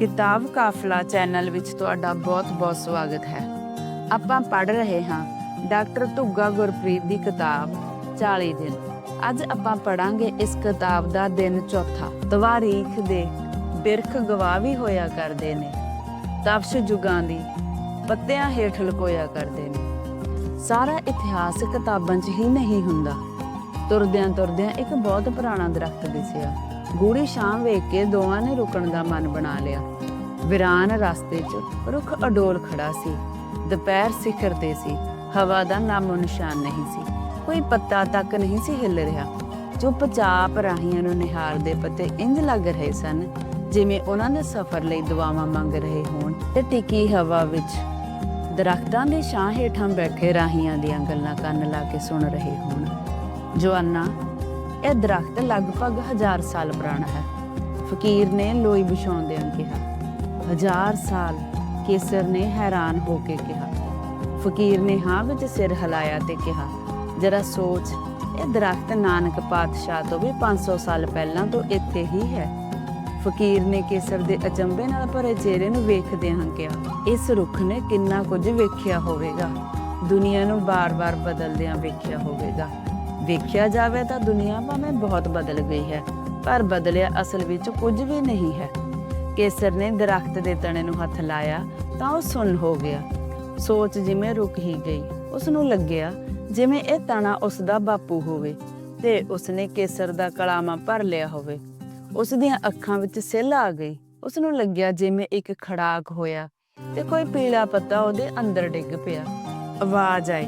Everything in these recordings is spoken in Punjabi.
ਕਿਤਾਬ ਕਾਫਲਾ ਚੈਨਲ ਵਿੱਚ ਤੁਹਾਡਾ ਬਹੁਤ-ਬਹੁਤ ਸਵਾਗਤ ਹੈ। ਆਪਾਂ ਪੜ੍ਹ ਰਹੇ ਹਾਂ ਡਾਕਟਰ ਧੁੱਗਾ ਗੁਰਪ੍ਰੀਤ ਦੀ ਕਿਤਾਬ 40 ਦਿਨ। ਅੱਜ ਆਪਾਂ ਪੜਾਂਗੇ ਇਸ ਕਿਤਾਬ ਦਾ ਦਿਨ ਚੌਥਾ। ਤਵਾਰੀਖ ਦੇ ਬਿਰਖ ਗਵਾਹ ਵੀ ਹੋਇਆ ਕਰਦੇ ਨੇ। ਤਪਸ਼ ਜੁਗਾਂ ਦੀ ਪੱਤਿਆਂ ਹੇਠ ਲਕੋਇਆ ਕਰਦੇ ਨੇ। ਸਾਰਾ ਇਤਿਹਾਸ ਕਿਤਾਬਾਂ 'ਚ ਹੀ ਨਹੀਂ ਹੁੰਦਾ। ਤੁਰਦਿਆਂ ਤੁਰਦਿਆਂ ਇੱਕ ਬਹੁਤ ਪੁਰਾਣਾ ਦਰਖਤ ਦਿਸਿਆ। ਗੂੜੀ ਸ਼ਾਮ ਵੇਖ ਕੇ ਦੋਵਾਂ ਨੇ ਰੁਕਣ ਦਾ ਮਨ ਬਣਾ ਲਿਆ। ਵਿਰਾਨ ਰਸਤੇ 'ਚ ਰੁੱਖ ਅਡੋਲ ਖੜਾ ਸੀ। ਦੁਪਹਿਰ ਸਿਖਰ ਤੇ ਸੀ। ਹਵਾ ਦਾ ਨਾਮੋ ਨਿਸ਼ਾਨ ਨਹੀਂ ਸੀ। ਕੋਈ ਪੱਤਾ ਤੱਕ ਨਹੀਂ ਸੀ ਹਿੱਲ ਰਿਹਾ। ਚੁੱਪਚਾਪ ਰਾਹੀਆਂ ਨੂੰ ਨਿਹਾਰਦੇ ਪਤੇ ਇੰਜ ਲੱਗ ਰਹੇ ਸਨ ਜਿਵੇਂ ਉਹਨਾਂ ਦੇ ਸਫ਼ਰ ਲਈ ਦੁਆਵਾਂ ਮੰਗ ਰਹੇ ਹੋਣ। ਤੇ ਟਿੱਕੀ ਹਵਾ ਵਿੱਚ ਦਰਖਤਾਂ ਦੇ ਛਾਂ ਹੇਠਾਂ ਬੈਠੇ ਰਾਹੀਆਂ ਦੀਆਂ ਗੱਲਾਂ ਕੰਨ ਲਾ ਕੇ ਸੁਣ ਰਹੇ ਹੋਣ। ਜਵਾਨਾ ਇਹ ਦਰਖਤ ਲਗਭਗ ਹਜ਼ਾਰ ਸਾਲ ਪੁਰਾਣਾ ਹੈ। ਫਕੀਰ ਨੇ ਲੋਈ ਵਿਛਾਉਂਦਿਆਂ ਕਿਹਾ, ਹਜ਼ਾਰ ਸਾਲ ਕੇਸਰ ਨੇ ਹੈਰਾਨ ਹੋ ਕੇ ਕਿਹਾ। ਫਕੀਰ ਨੇ ਹਾਂ ਵਿੱਚ ਸਿਰ ਹਿਲਾਇਆ ਤੇ ਕਿਹਾ, ਜਰਾ ਸੋਚ, ਇਹ ਦਰਖਤ ਨਾਨਕ ਪਾਤਸ਼ਾਹ ਤੋਂ ਵੀ 500 ਸਾਲ ਪਹਿਲਾਂ ਤੋਂ ਇੱਥੇ ਹੀ ਹੈ। ਫਕੀਰ ਨੇ ਕੇਸਰ ਦੇ ਅਚੰਭੇ ਨਾਲ ਭਰੇ ਚਿਹਰੇ ਨੂੰ ਵੇਖਦਿਆਂ ਕਿਹਾ, ਇਸ ਰੁੱਖ ਨੇ ਕਿੰਨਾ ਕੁਝ ਵੇਖਿਆ ਹੋਵੇਗਾ। ਦੁਨੀਆ ਨੂੰ ਬਾਰ-ਬਾਰ ਬਦਲਦਿਆਂ ਵੇਖਿਆ ਹੋਵੇਗਾ। ਵੇਖਿਆ ਜਾਵੇ ਤਾਂ ਦੁਨੀਆ ਭਾਵੇਂ ਬਹੁਤ ਬਦਲ ਗਈ ਹੈ, ਪਰ ਬਦਲਿਆ ਅਸਲ ਵਿੱਚ ਕੁਝ ਵੀ ਨਹੀਂ ਹੈ। ਕੇਸਰ ਨੇ ਦਰਖਤ ਦੇ ਤਣੇ ਨੂੰ ਹੱਥ ਲਾਇਆ ਤਾਂ ਉਹ ਸੁੰਨ ਹੋ ਗਿਆ। ਸੋਚ ਜਿਵੇਂ ਰੁਕ ਹੀ ਗਈ ਉਸ ਨੂੰ ਲੱਗਿਆ ਜਿਵੇਂ ਇਹ ਤਣਾ ਉਸ ਦਾ ਬਾਪੂ ਹੋਵੇ ਤੇ ਉਸਨੇ ਕੇਸਰ ਦਾ ਕਲਾਮਾ ਭਰ ਲਿਆ ਹੋਵੇ। ਉਸ ਦੀਆਂ ਅੱਖਾਂ ਵਿੱਚ ਸਿੱਲ ਆ ਗਈ ਉਸ ਨੂੰ ਲੱਗਿਆ ਜਿਵੇਂ ਇੱਕ ਖੜਾਕ ਹੋਇਆ ਤੇ ਕੋਈ ਪੀਲਾ ਪੱਤਾ ਉਹਦੇ ਅੰਦਰ ਡਿੱਗ ਪਿਆ। ਆਵਾਜ਼ ਆਈ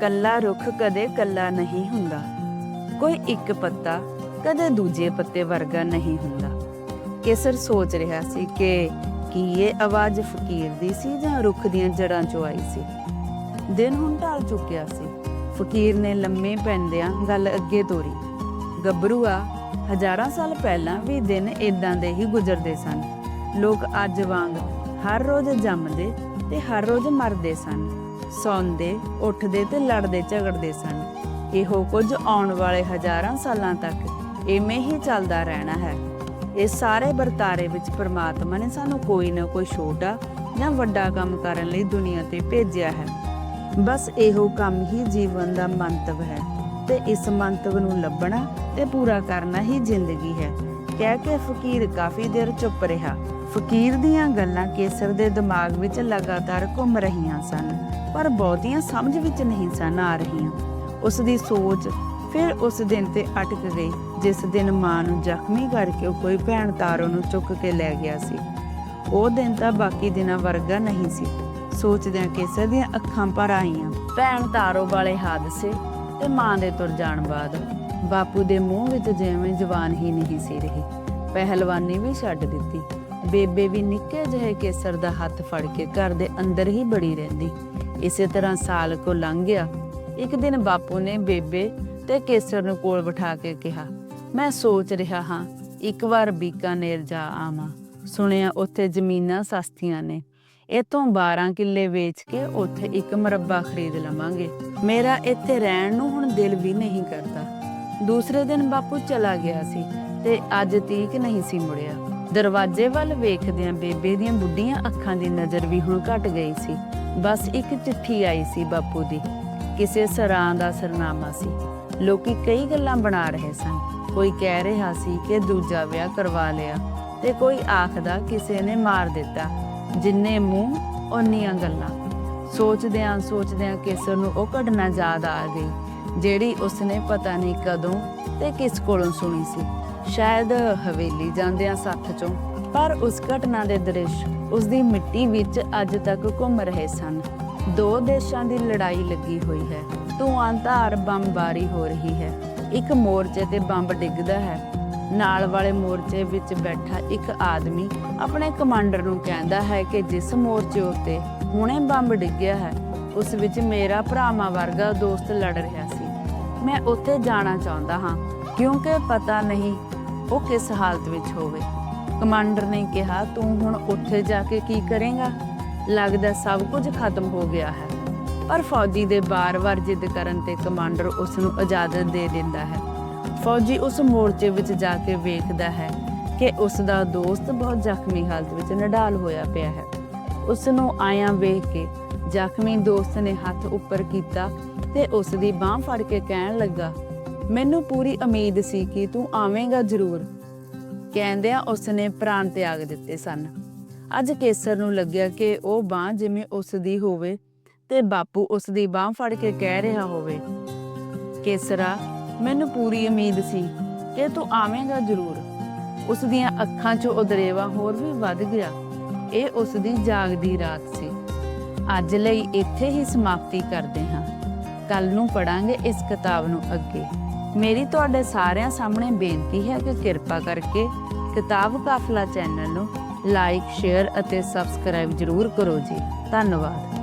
ਕੱਲਾ ਰੁੱਖ ਕਦੇ ਕੱਲਾ ਨਹੀਂ ਹੁੰਦਾ। ਕੋਈ ਇੱਕ ਪੱਤਾ ਕਦੇ ਦੂਜੇ ਪੱਤੇ ਵਰਗਾ ਨਹੀਂ ਹੁੰਦਾ। ਕੇਸਰ ਸੋਚ ਰਿਹਾ ਸੀ ਕਿ ਕੀ ਇਹ ਆਵਾਜ਼ ਫਕੀਰ ਦੀ ਸੀ ਜਾਂ ਰੁੱਖ ਦੀਆਂ ਜੜਾਂ ਚੋਂ ਆਈ ਸੀ। ਦਿਨ ਹੁਣ ਢਲ ਚੁੱਕਿਆ ਸੀ। ਫਕੀਰ ਨੇ ਲੰਮੇ ਪੈਂਦਿਆਂ ਗੱਲ ਅੱਗੇ ਤੋਰੀ। ਗੱਭਰੂਆ, ਹਜ਼ਾਰਾਂ ਸਾਲ ਪਹਿਲਾਂ ਵੀ ਦਿਨ ਇਦਾਂ ਦੇ ਹੀ ਗੁਜ਼ਰਦੇ ਸਨ। ਲੋਕ ਅੱਜ ਵਾਂਗ ਹਰ ਰੋਜ਼ ਜੰਮਦੇ ਤੇ ਹਰ ਰੋਜ਼ ਮਰਦੇ ਸਨ। ਸੌਂਦੇ, ਉੱਠਦੇ ਤੇ ਲੜਦੇ, ਝਗੜਦੇ ਸਨ। ਇਹੋ ਕੁਝ ਆਉਣ ਵਾਲੇ ਹਜ਼ਾਰਾਂ ਸਾਲਾਂ ਤੱਕ ਇਵੇਂ ਹੀ ਚੱਲਦਾ ਰਹਿਣਾ ਹੈ। ਇਸ ਸਾਰੇ ਵਰਤਾਰੇ ਵਿੱਚ ਪ੍ਰਮਾਤਮਾ ਨੇ ਸਾਨੂੰ ਕੋਈ ਨਾ ਕੋਈ ਛੋਟਾ ਜਾਂ ਵੱਡਾ ਕੰਮ ਕਰਨ ਲਈ ਦੁਨੀਆ ਤੇ ਭੇਜਿਆ ਹੈ। ਬਸ ਇਹੋ ਕੰਮ ਹੀ ਜੀਵਨ ਦਾ ਮੰਤਵ ਹੈ ਤੇ ਇਸ ਮੰਤਵ ਨੂੰ ਲੱਭਣਾ ਤੇ ਪੂਰਾ ਕਰਨਾ ਹੀ ਜ਼ਿੰਦਗੀ ਹੈ। ਕਹਿ ਕੇ ਫਕੀਰ ਕਾਫੀ ਦੇਰ ਚੁੱਪ ਰਿਹਾ। ਫਕੀਰ ਦੀਆਂ ਗੱਲਾਂ ਕੇਸਰ ਦੇ ਦਿਮਾਗ ਵਿੱਚ ਲਗਾਤਾਰ ਘੁੰਮ ਰਹੀਆਂ ਸਨ, ਪਰ ਬਹੁਤੀਆਂ ਸਮਝ ਵਿੱਚ ਨਹੀਂ ਸਨ ਆ ਰਹੀਆਂ। ਉਸ ਦੀ ਸੋਚ ਫਿਰ ਉਸ ਦਿਨ ਤੇ ਅਟਕ ਗਈ, ਜਿਸ ਦਿਨ ਮਾਂ ਨੂੰ ਜ਼ਖਮੀ ਕਰਕੇ ਕੋਈ ਭੈਣ ਤਾਰੋ ਨੂੰ ਚੁੱਕ ਕੇ ਲੈ ਗਿਆ ਸੀ। ਉਹ ਦਿਨ ਤਾਂ ਬਾਕੀ ਦਿਨਾਂ ਵਰਗਾ ਨਹੀਂ ਸੀ। ਸੋਚਦਿਆਂ ਕੇਸਰ ਦੀਆਂ ਅੱਖਾਂ ਭਰ ਆਈਆਂ। ਭੈਣ ਤਾਰੋ ਵਾਲੇ ਹਾਦਸੇ ਤੇ ਮਾਂ ਦੇ ਤੁਰ ਜਾਣ ਬਾਅਦ ਬਾਪੂ ਦੇ ਮੂੰਹ ਵਿੱਚ ਜਿਵੇਂ ਜਵਾਨ ਹੀ ਨਹੀਂ ਸੀ ਰਹੀ। ਪਹਿਲਵਾਨੀ ਵੀ ਛੱਡ ਦਿੱਤੀ। ਬੇਬੇ ਵੀ ਨਿੱਕੇ ਜਿਹੇ ਕੇਸਰ ਦਾ ਹੱਥ ਫੜ ਕੇ ਘਰ ਦੇ ਅੰਦਰ ਹੀ ਬੜੀ ਰਹਿੰਦੀ। ਇਸੇ ਤਰ੍ਹਾਂ ਸਾਲ ਕੋ ਲੰਘ ਗਿਆ। ਇੱਕ ਦਿਨ ਬਾਪੂ ਨੇ ਬੇਬੇ ਤੇ ਕੇਸਰ ਨੂੰ ਕੋਲ ਬਿਠਾ ਕੇ ਕਿਹਾ, ਮੈਂ ਸੋਚ ਰਿਹਾ ਹਾਂ, ਇੱਕ ਵਾਰ ਬੀਕਾਨੇਰ ਜਾ ਆਵਾਂ। ਸੁਣਿਆ ਉੱਥੇ ਜ਼ਮੀਨਾਂ ਸਸਤੀਆਂ ਨੇ। ਇਤੋਂ 12 ਕਿੱਲੇ ਵੇਚ ਕੇ ਉੱਥੇ ਇੱਕ ਮਰੱਬਾ ਖਰੀਦ ਲਵਾਂਗੇ। ਮੇਰਾ ਇੱਥੇ ਰਹਿਣ ਨੂੰ ਹੁਣ ਦਿਲ ਵੀ ਨਹੀਂ ਕਰਦਾ। ਦੂਸਰੇ ਦਿਨ ਬਾਪੂ ਚਲਾ ਗਿਆ ਸੀ ਤੇ ਅੱਜ ਤੀਕ ਨਹੀਂ ਸੀ ਮੁੜਿਆ। ਦਰਵਾਜ਼ੇ ਵੱਲ ਵੇਖਦਿਆਂ ਬੇਬੇ ਦੀਆਂ ਬੁੱਢੀਆਂ ਅੱਖਾਂ ਦੀ ਨਜ਼ਰ ਵੀ ਹੁਣ ਘਟ ਗਈ ਸੀ। ਬਸ ਇੱਕ ਚਿੱਠੀ ਆਈ ਸੀ ਬਾਪੂ ਦੀ। ਕਿਸੇ ਸਰਾਂ ਦਾ ਸਰਨਾਮਾ ਸੀ। ਲੋਕੀ ਕਈ ਗੱਲਾਂ ਬਣਾ ਰਹੇ ਸਨ। ਕੋਈ ਕਹਿ ਰਿਹਾ ਸੀ ਕਿ ਦੂਜਾ ਵਿਆਹ ਕਰਵਾ ਲਿਆ ਤੇ ਕੋਈ ਆਖਦਾ ਕਿਸੇ ਨੇ ਮਾਰ ਦਿੱਤਾ। ਜਿੰਨੇ ਮੂੰਹ, ਓਨੀਆਂ ਗੱਲਾਂ। ਸੋਚਦਿਆਂ ਸੋਚਦਿਆਂ ਕੇਸਰ ਨੂੰ ਉਹ ਘਟਨਾ ਯਾਦ ਆ ਗਈ। ਜਿਹੜੀ ਉਸਨੇ ਪਤਾ ਨਹੀਂ ਕਦੋਂ ਤੇ ਕਿਸ ਕੋਲੋਂ ਸੁਣੀ ਸੀ। ਸ਼ਾਇਦ ਹਵੇਲੀ ਜਾਂਦਿਆਂ ਸੱਥ ਚੋਂ। ਪਰ ਉਸ ਘਟਨਾ ਦੇ ਦ੍ਰਿਸ਼ ਉਸ ਦੀ ਮਿੱਟੀ ਵਿੱਚ ਅੱਜ ਤੱਕ ਘੁੰਮ ਰਹੇ ਸਨ। ਦੋ ਦੇਸ਼ਾਂ ਦੀ ਲੜਾਈ ਲੱਗੀ ਹੋਈ ਹੈ। ਧੂਆਂ ਧਾਰ ਬੰਬਾਰੀ ਹੋ ਰਹੀ ਹੈ। ਇੱਕ ਮੋਰਚੇ ਤੇ ਬੰਬ ਡਿੱਗਦਾ ਹੈ। ਨਾਲ ਵਾਲੇ ਮੋਰਚੇ ਵਿੱਚ ਬੈਠਾ ਇੱਕ ਆਦਮੀ ਆਪਣੇ ਕਮਾਂਡਰ ਨੂੰ ਕਹਿੰਦਾ ਹੈ ਕਿ ਜਿਸ ਮੋਰਚੇ ਉੱਤੇ ਹੁਣੇ ਬੰਬ ਡਿੱਗਿਆ ਹੈ, ਉਸ ਵਿੱਚ ਮੇਰਾ ਭਰਾਵਾਂ ਵਰਗਾ ਦੋਸਤ ਲੜ ਰਿਹਾ ਸੀ। ਮੈਂ ਉੱਥੇ ਜਾਣਾ ਚਾਹੁੰਦਾ ਹਾਂ, ਕਿਉਂਕਿ ਪਤਾ ਨਹੀਂ ਉਹ ਕਿਸ ਹਾਲਤ ਵਿੱਚ ਹੋਵੇ। ਕਮਾਂਡਰ ਨੇ ਕਿਹਾ, ਤੂੰ ਹੁਣ ਉੱਥੇ ਜਾ ਕੇ ਕੀ ਕਰੇਂਗਾ? ਲੱਗਦਾ ਸਭ ਕੁਝ ਖਤਮ ਹੋ ਗਿਆ ਹੈ। ਪਰ ਫੌਜੀ ਦੇ ਬਾਰ-ਬਾਰ ਜਿੱਦ ਕਰਨ ਤੇ ਕਮਾਂਡਰ ਉਸ ਨੂੰ ਇਜਾਜ਼ਤ ਦੇ ਦਿੰਦਾ ਹੈ। ਫੌਜੀ ਉਸ ਮੋਰਚੇ ਵਿੱਚ ਜਾ ਕੇ ਵੇਖਦਾ ਹੈ ਕਿ ਉਸ ਦਾ ਦੋਸਤ ਬਹੁਤ ਜ਼ਖਮੀ ਹਾਲਤ ਵਿੱਚ ਨਡਾਲ ਹੋਇਆ ਪਿਆ ਹੈ। ਉਸ ਨੂੰ ਆਇਆ ਵੇਖ ਕੇ ਜ਼ਖਮੀ ਦੋਸਤ ਨੇ ਹੱਥ ਉੱਪਰ ਕੀਤਾ ਤੇ ਉਸ ਦੀ ਬਾਹ ਫੜ ਕੇ ਕਹਿਣ ਲੱਗਾ, ਮੈਨੂੰ ਪੂਰੀ ਉਮੀਦ ਸੀ ਕਿ ਤੂੰ ਆਵੇਂਗਾ ਜ਼ਰੂਰ। ਕਹਿੰਦਿਆਂ ਉਸ ਨੇ ਪ੍ਰਾਣ ਤਿਆਗ ਦਿੱਤੇ ਸਨ। ਅੱਜ ਕੇਸਰ ਨੂੰ ਲੱਗਿਆ ਕਿ ਉਹ ਬਾਹ ਜਿਵੇਂ ਉਸ ਦੀ ਹੋਵੇ ਤੇ ਬਾਪੂ ਉਸ ਦੀ ਬਾਹ ਫੜ ਕੇ ਕਹਿ ਰਿਹਾ ਹੋਵੇ। ਕੇਸਰਾ, ਮੈਨੂੰ ਪੂਰੀ ਉਮੀਦ ਸੀ ਕਿ ਤੂੰ ਆਵੇਂਗਾ ਜ਼ਰੂਰ। ਉਸ ਦੀਆਂ ਅੱਖਾਂ 'ਚੋਂ ਉਦਰੇਵਾ ਹੋਰ ਵੀ ਵੱਧ ਗਿਆ। ਇਹ ਉਸ ਦੀ ਜਾਗਦੀ ਰਾਤ ਸੀ। ਅੱਜ ਲਈ ਇੱਥੇ ਹੀ ਸਮਾਪਤੀ ਕਰਦੇ ਹਾਂ। ਕੱਲ ਨੂੰ ਪੜਾਂਗੇ ਇਸ ਕਿਤਾਬ ਨੂੰ ਅੱਗੇ। ਮੇਰੀ ਤੁਹਾਡੇ ਸਾਰਿਆਂ ਸਾਹਮਣੇ ਬੇਨਤੀ ਹੈ ਕਿ ਕਿਰਪਾ ਕਰਕੇ ਕਿਤਾਬ ਕਾਫਲਾ ਚੈਨਲ ਨੂੰ ਲਾਈਕ, ਸ਼ੇਅਰ ਅਤੇ ਸਬਸਕ੍ਰਾਈਬ ਜ਼ਰੂਰ ਕਰੋ ਜੀ। ਧੰਨਵਾਦ।